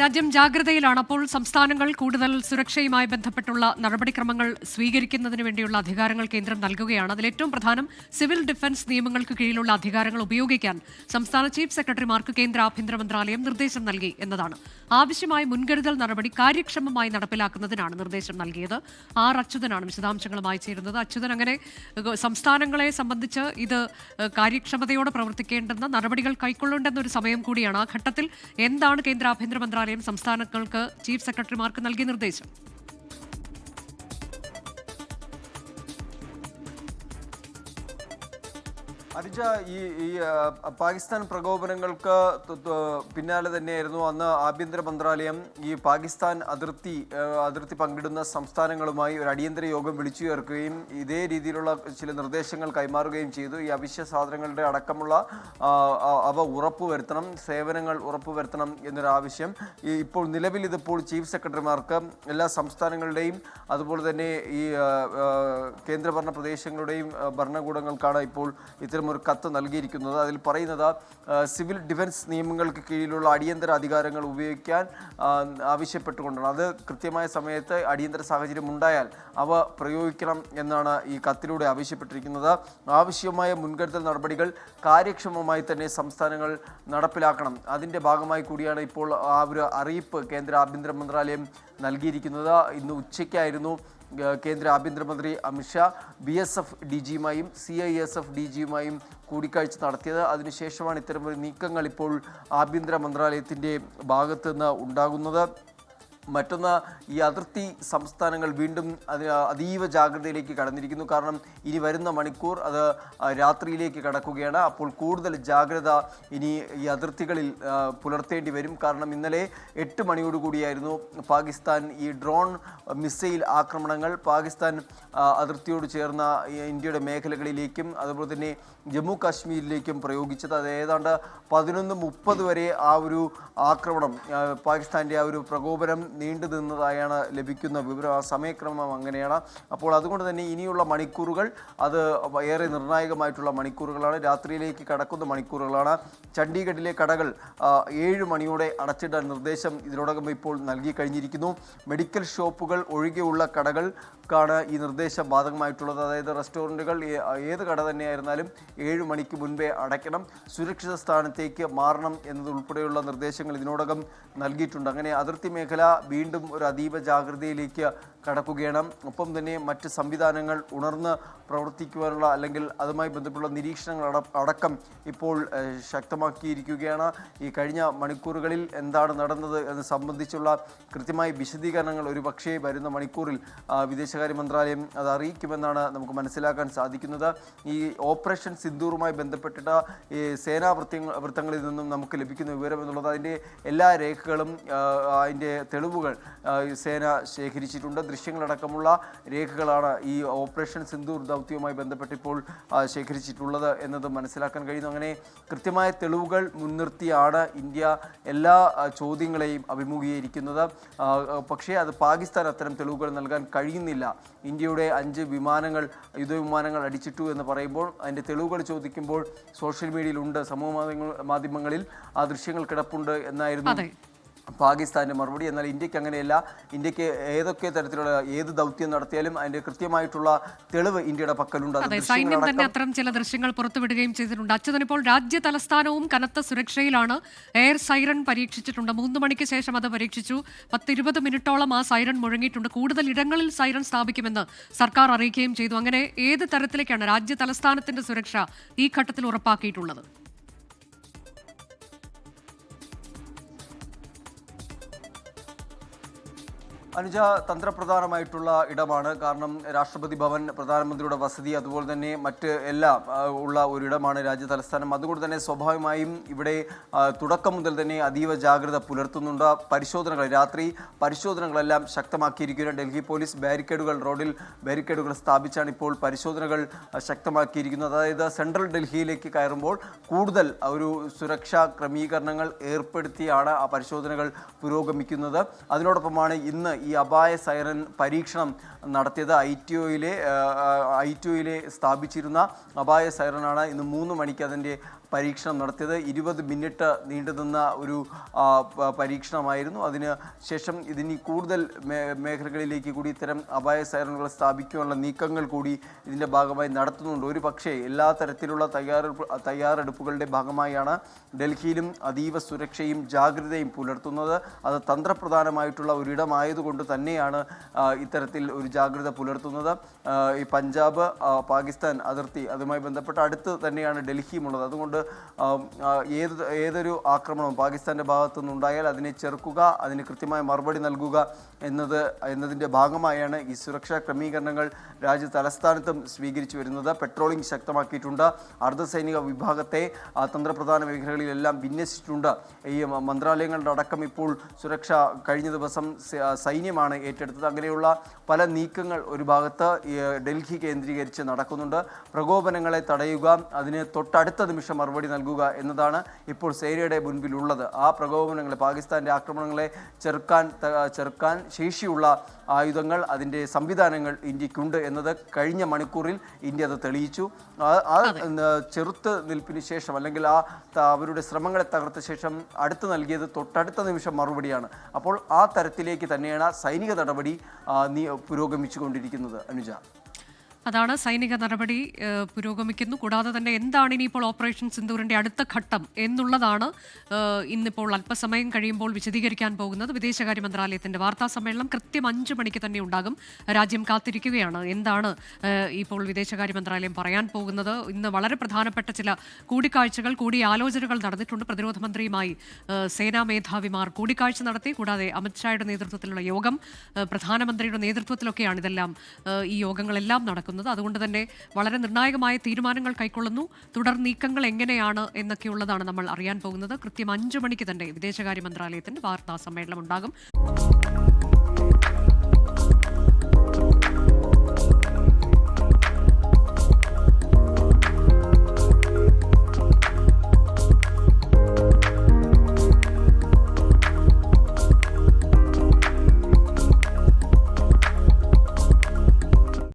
രാജ്യം ജാഗ്രതയിലാണ്. അപ്പോൾ സംസ്ഥാനങ്ങൾ കൂടുതൽ സുരക്ഷയുമായി ബന്ധപ്പെട്ടുള്ള നടപടിക്രമങ്ങൾ സ്വീകരിക്കുന്നതിന് വേണ്ടിയുള്ള അധികാരങ്ങൾ കേന്ദ്രം നൽകുകയാണ്. അതിൽ ഏറ്റവും പ്രധാനം സിവിൽ ഡിഫൻസ് നിയമങ്ങൾക്ക് കീഴിലുള്ള അധികാരങ്ങൾ ഉപയോഗിക്കാൻ സംസ്ഥാന ചീഫ് സെക്രട്ടറിമാർക്ക് കേന്ദ്ര ആഭ്യന്തര മന്ത്രാലയം നിർദ്ദേശം നൽകി എന്നതാണ്. ആവശ്യമായ മുൻകരുതൽ നടപടി കാര്യക്ഷമമായി നടപ്പിലാക്കുന്നതിനാണ് നിർദ്ദേശം നൽകിയത്. ആർ അച്യുതനാണ് വിശദാംശങ്ങളുമായി ചേരുന്നത്. അച്യുതൻ അങ്ങനെ സംസ്ഥാനങ്ങളെ സംബന്ധിച്ച് ഇത് കാര്യക്ഷമതയോടെ പ്രവർത്തിക്കേണ്ടെന്ന നടപടികൾ കൈക്കൊള്ളേണ്ടെന്നൊരു സമയം കൂടിയാണ്. ആ ഘട്ടത്തിൽ എന്താണ് കേന്ദ്ര ആഭ്യന്തര മന്ത്രാലയം സംസ്ഥാനങ്ങൾക്ക് ചീഫ് സെക്രട്ടറിമാർക്ക് നൽകിയ നിർദ്ദേശം. അനുജ ഈ ഈ പാകിസ്ഥാൻ പ്രകോപനങ്ങൾക്ക് പിന്നാലെ തന്നെയായിരുന്നു അന്ന് ആഭ്യന്തര മന്ത്രാലയം ഈ പാകിസ്ഥാൻ അതിർത്തി അതിർത്തി പങ്കിടുന്ന സംസ്ഥാനങ്ങളുമായി ഒരു അടിയന്തര യോഗം വിളിച്ചു ചേർക്കുകയും ഇതേ രീതിയിലുള്ള ചില നിർദ്ദേശങ്ങൾ കൈമാറുകയും ചെയ്തു. ഈ അവശ്യ സാധനങ്ങളുടെ അടക്കമുള്ള അവ ഉറപ്പുവരുത്തണം സേവനങ്ങൾ ഉറപ്പുവരുത്തണം എന്നൊരു ആവശ്യം ഇപ്പോൾ നിലവിൽ ഇതിപ്പോൾ ചീഫ് സെക്രട്ടറിമാർക്ക് എല്ലാ സംസ്ഥാനങ്ങളുടെയും അതുപോലെ തന്നെ ഈ കേന്ദ്രഭരണ പ്രദേശങ്ങളുടെയും ഭരണകൂടങ്ങൾക്കാണ് ഇപ്പോൾ ഇത്തരമൊരു കത്ത് നൽകിയിരിക്കുന്നത്. അതിൽ പറയുന്നത് സിവിൽ ഡിഫൻസ് നിയമങ്ങൾക്ക് കീഴിലുള്ള അടിയന്തര അധികാരങ്ങൾ ഉപയോഗിക്കാൻ ആവശ്യപ്പെട്ടുകൊണ്ടാണ്. അത് കൃത്യമായ സമയത്ത് അടിയന്തര സാഹചര്യം ഉണ്ടായാൽ അവ പ്രയോഗിക്കണം എന്നാണ് ഈ കത്തിലൂടെ ആവശ്യപ്പെട്ടിരിക്കുന്നത്. ആവശ്യമായ മുൻകരുതൽ നടപടികൾ കാര്യക്ഷമമായി തന്നെ സംസ്ഥാനങ്ങൾ നടപ്പിലാക്കണം. അതിന്റെ ഭാഗമായി കൂടിയാണ് ഇപ്പോൾ ആ ഒരു അറിയിപ്പ് കേന്ദ്ര ആഭ്യന്തര മന്ത്രാലയം നൽകിയിരിക്കുന്നത്. ഇന്ന് ഉച്ചയ്ക്കായിരുന്നു കേന്ദ്ര ആഭ്യന്തരമന്ത്രി Amit Shah B S F D ജിയുമായും C I S F D ജിയുമായും കൂടിക്കാഴ്ച നടത്തിയത്. അതിനുശേഷമാണ് ഇത്തരമൊരു നീക്കങ്ങൾ ഇപ്പോൾ ആഭ്യന്തര മന്ത്രാലയത്തിന്റെ ഭാഗത്തുനിന്ന് ഉണ്ടാകുന്നത്. മറ്റൊന്ന് ഈ അതിർത്തി സംസ്ഥാനങ്ങൾ വീണ്ടും അതീവ ജാഗ്രതയിലേക്ക് കടന്നിരിക്കുന്നു. കാരണം ഇനി വരുന്ന മണിക്കൂർ അത് രാത്രിയിലേക്ക് കടക്കുകയാണ്. അപ്പോൾ കൂടുതൽ ജാഗ്രത ഇനി ഈ അതിർത്തികളിൽ പുലർത്തേണ്ടി വരും. കാരണം ഇന്നലെ എട്ട് മണിയോടുകൂടിയായിരുന്നു പാകിസ്ഥാൻ ഈ ഡ്രോൺ മിസൈൽ ആക്രമണങ്ങൾ. പാകിസ്ഥാൻ അതിർത്തിയോട് ചേർന്ന ഇന്ത്യയുടെ മേഖലകളിലേക്കും അതുപോലെ തന്നെ ജമ്മു കാശ്മീരിലേക്കും പ്രയോഗിച്ചത്. അത് ഏതാണ്ട് പതിനൊന്ന് മുപ്പത് വരെ ആ ഒരു ആക്രമണം പാകിസ്ഥാന്റെ ആ ഒരു പ്രകോപനം നീണ്ടു നിന്നതായാണ് ലഭിക്കുന്ന വിവരം. ആ സമയക്രമം അങ്ങനെയാണ്. അപ്പോൾ അതുകൊണ്ട് തന്നെ ഇനിയുള്ള മണിക്കൂറുകൾ അത് ഏറെ നിർണായകമായിട്ടുള്ള മണിക്കൂറുകളാണ്. രാത്രിയിലേക്ക് കടക്കുന്ന മണിക്കൂറുകളാണ്. ചണ്ഡീഗഡിലെ കടകൾ ഏഴ് മണിയോടെ അടച്ചിടാൻ നിർദ്ദേശം ഇതിനോടകം ഇപ്പോൾ നൽകി കഴിഞ്ഞിരിക്കുന്നു. മെഡിക്കൽ ഷോപ്പുകൾ ഒഴികെയുള്ള കടകൾക്കാണ് ഈ നിർദ്ദേശം ബാധകമായിട്ടുള്ളത്. അതായത് റെസ്റ്റോറന്റുകൾ ഏത് കട തന്നെയായിരുന്നാലും ഏഴ് മണിക്ക് മുൻപേ അടയ്ക്കണം. സുരക്ഷിത സ്ഥാനത്തേക്ക് മാറണം എന്നതുൾപ്പെടെയുള്ള നിർദ്ദേശങ്ങൾ ഇതിനോടകം നൽകിയിട്ടുണ്ട്. അങ്ങനെ അതിർത്തി മേഖല വീണ്ടും ഒരു അതീവ ജാഗ്രതയിലേക്ക് കടക്കുകയാണ്. ഒപ്പം തന്നെ മറ്റ് സംവിധാനങ്ങൾ ഉണർന്ന് പ്രവർത്തിക്കുവാനുള്ള അല്ലെങ്കിൽ അതുമായി ബന്ധപ്പെട്ടുള്ള നിരീക്ഷണങ്ങൾ അടക്കം ഇപ്പോൾ ശക്തമാക്കിയിരിക്കുകയാണ്. ഈ കഴിഞ്ഞ മണിക്കൂറുകളിൽ എന്താണ് നടന്നത് എന്ന് സംബന്ധിച്ചുള്ള കൃത്യമായ വിശദീകരണങ്ങൾ ഒരു പക്ഷേ വരുന്ന മണിക്കൂറിൽ വിദേശകാര്യ മന്ത്രാലയം അത് അറിയിക്കുമെന്നാണ് നമുക്ക് മനസ്സിലാക്കാൻ സാധിക്കുന്നത്. ഈ ഓപ്പറേഷൻ സിന്ദൂറുമായി ബന്ധപ്പെട്ടിട്ട് ഈ സേനാ വൃത്തങ്ങളിൽ നിന്നും നമുക്ക് ലഭിക്കുന്ന വിവരം എന്നുള്ളത് അതിന്റെ എല്ലാ രേഖകളും അതിന്റെ അതിന്റെ തെളിവുകൾ സേന ശേഖരിച്ചിട്ടുണ്ട്. ദൃശ്യങ്ങളടക്കമുള്ള രേഖകളാണ് ഈ ഓപ്പറേഷൻ സിന്ദൂർ ദൗത്യവുമായി ബന്ധപ്പെട്ട് ഇപ്പോൾ ശേഖരിച്ചിട്ടുള്ളത് എന്നത് മനസ്സിലാക്കാൻ കഴിയുന്നു. അങ്ങനെ കൃത്യമായ തെളിവുകൾ മുൻനിർത്തിയാണ് ഇന്ത്യ എല്ലാ ചോദ്യങ്ങളെയും അഭിമുഖീകരിക്കുന്നത്. പക്ഷേ അത് പാകിസ്ഥാൻ അത്തരം തെളിവുകൾ നൽകാൻ കഴിയുന്നില്ല. ഇന്ത്യയുടെ അഞ്ച് വിമാനങ്ങൾ യുദ്ധവിമാനങ്ങൾ അടിച്ചിട്ടു എന്ന് പറയുമ്പോൾ അതിന്റെ തെളിവുകൾ ചോദിക്കുമ്പോൾ സോഷ്യൽ മീഡിയയിലുണ്ട് സമൂഹ മാധ്യമങ്ങളിൽ ആ ദൃശ്യങ്ങൾ കിടപ്പുണ്ട് എന്നായിരുന്നു അതെ പാകിസ്ഥാന്റെ മറുപടി. എന്നാൽ ഇന്ത്യയ്ക്ക് അങ്ങനെയല്ല. ഇന്ത്യയ്ക്ക് ഏതൊക്കെ തരത്തിലുള്ള ഏത് ദൗത്യം നടത്തിയാലും അതിന്റെ കൃത്യമായിട്ടുള്ള തെളിവ് ഇന്ത്യയുടെ പക്കലുണ്ട്. സൈന്യം തന്നെ അത്തരം ചില ദൃശ്യങ്ങൾ പുറത്തുവിടുകയും ചെയ്തിട്ടുണ്ട്. അച്യുതനിപ്പോൾ രാജ്യ തലസ്ഥാനവും കനത്ത സുരക്ഷയിലാണ്. Air siren പരീക്ഷിച്ചിട്ടുണ്ട്. മൂന്ന് മണിക്ക് ശേഷം അത് പരീക്ഷിച്ചു. പത്തിരുപത് മിനിറ്റോളം ആ സൈറൺ മുഴങ്ങിയിട്ടുണ്ട്. കൂടുതൽ ഇടങ്ങളിൽ സൈറൺ സ്ഥാപിക്കുമെന്ന് സർക്കാർ അറിയിക്കുകയും ചെയ്തു. അങ്ങനെ ഏത് തരത്തിലേക്കാണ് രാജ്യ തലസ്ഥാനത്തിന്റെ സുരക്ഷ ഈ ഘട്ടത്തിൽ ഉറപ്പാക്കിയിട്ടുള്ളത്? അനുജ തന്ത്രപ്രധാനമായിട്ടുള്ള ഇടമാണ്. കാരണം രാഷ്ട്രപതി ഭവൻ പ്രധാനമന്ത്രിയുടെ വസതി അതുപോലെ തന്നെ മറ്റ് എല്ലാം ഉള്ള ഒരു ഇടമാണ് രാജ്യ തലസ്ഥാനം. അതുകൊണ്ട് തന്നെ സ്വാഭാവികമായും ഇവിടെ തുടക്കം മുതൽ തന്നെ അതീവ ജാഗ്രത പുലർത്തുന്നുണ്ട്. പരിശോധനകൾ രാത്രി പരിശോധനകളെല്ലാം ശക്തമാക്കിയിരിക്കുകയാണ് ഡൽഹി പോലീസ് ബാരിക്കേഡുകൾ റോഡിൽ ബാരിക്കേഡുകൾ സ്ഥാപിച്ചാണ് ഇപ്പോൾ പരിശോധനകൾ ശക്തമാക്കിയിരിക്കുന്നത്. അതായത് സെൻട്രൽ ഡൽഹിയിലേക്ക് കയറുമ്പോൾ കൂടുതൽ ഒരു സുരക്ഷാ ക്രമീകരണങ്ങൾ ഏർപ്പെടുത്തിയാണ് ആ പരിശോധനകൾ പുരോഗമിക്കുന്നത്. അതിനോടൊപ്പമാണ് ഇന്ന് ഈ അപായ സൈറൻ പരീക്ഷണം നടത്തിയത് ഐ ടി ഒയിലെ ഐ ടി ഒയിലെ സ്ഥാപിച്ചിരുന്ന അപായ സൈറനാണ് ഇന്ന് മൂന്ന് മണിക്ക് അതിന്റെ പരീക്ഷണം നടത്തിയത്. ഇരുപത് മിനിറ്റ് നീണ്ടുനിന്ന ഒരു പരീക്ഷണമായിരുന്നു. അതിന് ശേഷം ഇതിനി കൂടുതൽ മേഖലകളിലേക്ക് കൂടി ഇത്തരം അപായ സൈറണുകൾ സ്ഥാപിക്കാനുള്ള നീക്കങ്ങൾ കൂടി ഇതിന്റെ ഭാഗമായി നടത്തുന്നുണ്ട്. ഒരു പക്ഷേ എല്ലാ തരത്തിലുള്ള തയ്യാറെടുപ്പ് തയ്യാറെടുപ്പുകളുടെ ഭാഗമായാണ് ഡൽഹിയിലും അതീവ സുരക്ഷയും ജാഗ്രതയും പുലർത്തുന്നത്. അത് തന്ത്രപ്രധാനമായിട്ടുള്ള ഒരിടമായതുകൊണ്ട് തന്നെയാണ് ഇത്തരത്തിൽ ഒരു ജാഗ്രത പുലർത്തുന്നത്. ഈ പഞ്ചാബ് പാകിസ്ഥാൻ അതിർത്തി അതുമായി ബന്ധപ്പെട്ട് അടുത്ത് തന്നെയാണ് ഡൽഹിയുമുള്ളത് അതുകൊണ്ട് ഏത് ഏതൊരു ആക്രമണവും പാകിസ്ഥാന്റെ ഭാഗത്തു നിന്നുണ്ടായാൽ അതിനെ ചെറുക്കുക അതിന് കൃത്യമായ മറുപടി നൽകുക എന്നത് എന്നതിന്റെ ഭാഗമായാണ് ഈ സുരക്ഷാ ക്രമീകരണങ്ങൾ രാജ്യ തലസ്ഥാനത്തും സ്വീകരിച്ചു വരുന്നത്. പെട്രോളിംഗ് ശക്തമാക്കിയിട്ടുണ്ട്. അർദ്ധസൈനിക വിഭാഗത്തെ തന്ത്രപ്രധാന മേഖലകളിലെല്ലാം വിന്യസിച്ചിട്ടുണ്ട്. ഈ മന്ത്രാലയങ്ങളുടെ അടക്കം ഇപ്പോൾ സുരക്ഷ കഴിഞ്ഞ ദിവസം സൈന്യമാണ് ഏറ്റെടുത്തത്. അങ്ങനെയുള്ള പല നീക്കങ്ങൾ ഒരു ഭാഗത്ത് ഡൽഹി കേന്ദ്രീകരിച്ച് നടക്കുന്നുണ്ട്. പ്രകോപനങ്ങളെ തടയുക അതിന് തൊട്ടടുത്ത നിമിഷം മറുപടി നൽകുക എന്നതാണ് ഇപ്പോൾ സേനയുടെ മുൻപിലുള്ളത്. ആ പ്രകോപനങ്ങളെ പാകിസ്ഥാന്റെ ആക്രമണങ്ങളെ ചെറുക്കാൻ ചെറുക്കാൻ ശേഷിയുള്ള ആയുധങ്ങൾ അതിന്റെ സംവിധാനങ്ങൾ ഇന്ത്യക്കുണ്ട് എന്നത് കഴിഞ്ഞ മണിക്കൂറിൽ ഇന്ത്യ അത് തെളിയിച്ചു. ആ- ചെറുത്ത് നിൽപ്പിന് ശേഷം അല്ലെങ്കിൽ ആ അവരുടെ ശ്രമങ്ങളെ തകർത്ത ശേഷം അടുത്ത് നൽകിയത് തൊട്ടടുത്ത നിമിഷം മറുപടിയാണ്. അപ്പോൾ ആ തരത്തിലേക്ക് തന്നെയാണ് സൈനിക നടപടി പുരോഗമിച്ചു കൊണ്ടിരിക്കുന്നത് പുരോഗമിച്ചുകൊണ്ടിരിക്കുന്നത്. അനുജ. അതാണ് സൈനിക നടപടി പുരോഗമിക്കുന്നു. കൂടാതെ തന്നെ എന്താണ് ഇനിയിപ്പോൾ ഓപ്പറേഷൻ സിന്ദൂറിന്റെ അടുത്ത ഘട്ടം എന്നുള്ളതാണ് ഇന്നിപ്പോൾ അല്പസമയം കഴിയുമ്പോൾ വിശദീകരിക്കാൻ പോകുന്നത്. വിദേശകാര്യ മന്ത്രാലയത്തിന്റെ വാർത്താ സമ്മേളനം കൃത്യം അഞ്ചു മണിക്ക് തന്നെ ഉണ്ടാകും. രാജ്യം കാത്തിരിക്കുകയാണ്. എന്താണ് ഇപ്പോൾ വിദേശകാര്യ മന്ത്രാലയം പറയാൻ പോകുന്നത്? ഇന്ന് വളരെ പ്രധാനപ്പെട്ട ചില കൂടിക്കാഴ്ചകൾ കൂടിയാലോചനകൾ നടന്നിട്ടുണ്ട്. പ്രതിരോധ മന്ത്രിയുമായി സേനാ മേധാവിമാർ കൂടിക്കാഴ്ച നടത്തി. കൂടാതെ അമിത്ഷായുടെ നേതൃത്വത്തിലുള്ള യോഗം പ്രധാനമന്ത്രിയുടെ നേതൃത്വത്തിലൊക്കെയാണ് ഇതെല്ലാം ഈ യോഗങ്ങളെല്ലാം നടക്കുന്നത്. അതുകൊണ്ട് തന്നെ വളരെ നിർണായകമായ തീരുമാനങ്ങൾ കൈക്കൊള്ളുന്നു. തുടർ നീക്കങ്ങൾ എങ്ങനെയാണ് എന്നൊക്കെയുള്ളതാണ് നമ്മൾ അറിയാൻ പോകുന്നത്. കൃത്യം അഞ്ചു മണിക്ക് തന്നെ വിദേശകാര്യ മന്ത്രാലയത്തിന്റെ വാർത്താ സമ്മേളനം ഉണ്ടാകും.